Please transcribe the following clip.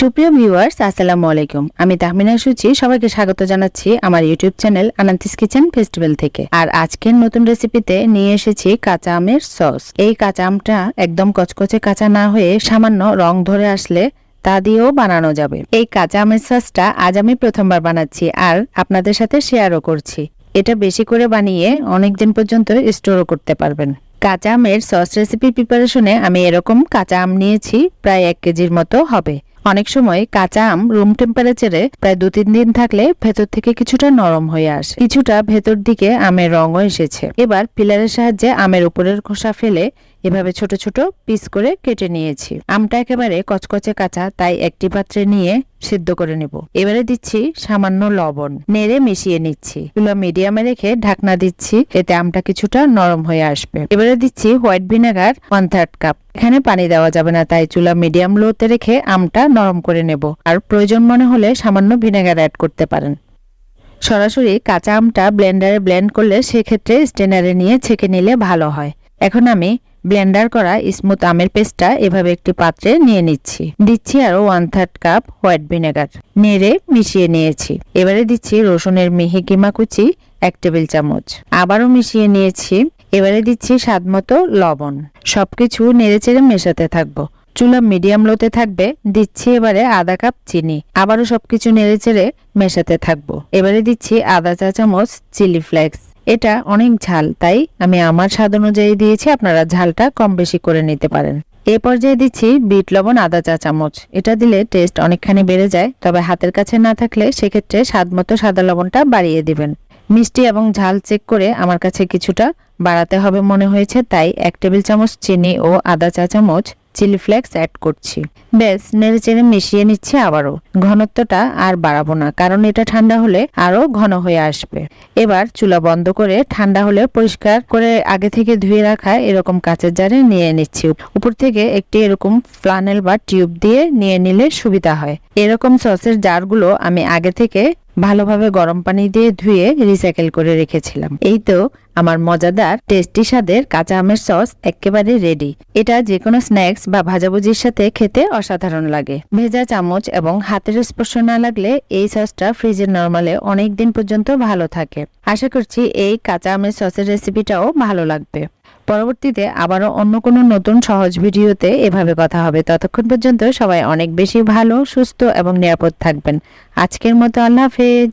সুপ্রিয় ভিউয়ার্স আসসালামু আলাইকুম। আমি তাহমিনা সুচি, সবাইকে স্বাগত জানাচ্ছি আমার ইউটিউব চ্যানেল আনান্তিস কিচেন ফেস্টিভ্যাল থেকে। আর আজকের নতুন রেসিপিতে নিয়ে এসেছি কাঁচা আমের সস এই কাঁচা আমটা একদম কচকচে কাঁচা না হয়ে সামান্য রং ধরে আসলে তা দিয়েও বানানো যাবে। এই কাঁচা আমের সসটা আজ আমি প্রথমবার বানাচ্ছি আর আপনাদের সাথে শেয়ারও করছি। এটা বেশি করে বানিয়ে অনেক দিন পর্যন্ত স্টোরও করতে পারবেন। কাঁচা আমের সস রেসিপি প্রিপারেশনে আমি এরকম কাঁচা আম নিয়েছি, প্রায় এক কেজির মতো হবে। অনেক সময় কাঁচা আম রুম টেম্পারেচারে প্রায় দু তিন দিন থাকলে ভেতর থেকে কিছুটা নরম হয়ে আসে। কিছুটা ভেতর দিকে আমের রঙও এসেছে। এবার পিলারের সাহায্যে আমের উপরের খোসা ফেলে এভাবে ছোট ছোট পিস করে কেটে নিয়েছি। আমটা একেবারে কচকচে কাঁচা, তাই একটি পাত্রে নিয়ে সিদ্ধ করে নেব। এবারে দিচ্ছি সামান্য লবণ। নেড়ে মিশিয়ে নিচ্ছি। চুলা মিডিয়ামে রেখে ঢাকনা দিচ্ছি। এতে আমটা কিছুটা নরম হয়ে আসবে। এবারে দিচ্ছি white vinegar one third cup. এখানে পানি দেওয়া যাবে না, তাই চুলা মিডিয়াম লোতে রেখে আমটা নরম করে নেব। আর প্রয়োজন মনে হলে সামান্য ভিনেগার অ্যাড করতে পারেন। সরাসরি কাঁচা আমটা ব্লেন্ডারে ব্লেন্ড করলে সেক্ষেত্রে স্টেনারে নিয়ে ছেঁকে নিলে ভালো হয়। এখন আমি ব্লেন্ডার করা স্মুথ আমের পেস্টটা এভাবে একটি পাত্রে নিয়ে নিচ্ছি। দিচ্ছি আরও one third cup white vinegar নেড়ে মিশিয়ে নিয়েছি। এবারে দিচ্ছি রসুনের মিহি কিমা কুচি, এক টেবিল চামচ। আবারও মিশিয়ে নিয়েছি। এবারে দিচ্ছি স্বাদ মতো লবণ। সবকিছু নেড়ে চেড়ে মেশাতে থাকব। চুলা মিডিয়াম লোতে থাকবে। দিচ্ছি এবারে আধা কাপ চিনি। আবারও সবকিছু নেড়ে চেড়ে মেশাতে থাকব। এবারে দিচ্ছি আধা চা চামচ চিলি ফ্লেক্স এটা অনেক ঝাল, তাই আমি আমার স্বাদ অনুযায়ী দিয়েছি, আপনারা ঝালটা কম বেশি করে নিতে পারেন। এ পর্যায়ে দিচ্ছি বিট, লবণ, আদা, চা চামচ। এটা দিলে টেস্ট অনেকখানি বেড়ে যায়, তবে হাতের কাছে না থাকলে সেক্ষেত্রে স্বাদ মতো সাদা লবণটা বাড়িয়ে দিবেন। মিষ্টি এবং ঝাল চেক করে আমার কাছে কিছুটা বাড়াতে হবে মনে হয়েছে, তাই এক টেবিল চামচ চিনি ও আদা চা চামচ চিলি ফ্লেক্স অ্যাড করছি। বেশ নেড়ে চেড়ে মিশিয়ে নিচ্ছি আবারও। ঘনত্বটা আর বাড়াবো না, কারণ এটা ঠান্ডা হলে আরও ঘন হয়ে আসবে। এবার চুলা বন্ধ করে ঠান্ডা হলে পরিষ্কার করে আগে থেকে ধুয়ে রাখা এরকম কাঁচের জারে নিয়ে নিচ্ছি। উপর থেকে একটি এরকম ফ্লানেল বা টিউব দিয়ে নিয়ে নিলে সুবিধা হয়। এরকম সসের জারগুলো আমি আগে থেকে ভালোভাবে গরম পানি দিয়ে ধুয়ে রিসাইকেল করে রেখেছিলাম। এই তো আমার মজাদার টেস্টি স্বাদের কাঁচা আমের সস একেবারে রেডি এটা যে কোনো স্ন্যাক্স বা ভাজাভুজির সাথে খেতে অসাধারণ লাগে। ভেজা চামচ এবং হাতের স্পর্শ না লাগলে এই সসটা ফ্রিজের নর্মালে অনেক দিন পর্যন্ত ভালো থাকে। আশা করছি এই কাঁচা আমের সসের রেসিপিটাও ভালো লাগবে। পরবর্তীতে আবারও অন্য কোনো নতুন সহজ ভিডিওতে এভাবে কথা হবে। ততক্ষণ পর্যন্ত সবাই অনেক বেশি ভালো, সুস্থ এবং নিরাপদ থাকবেন। আজকের মতো আল্লাহ হাফেজ।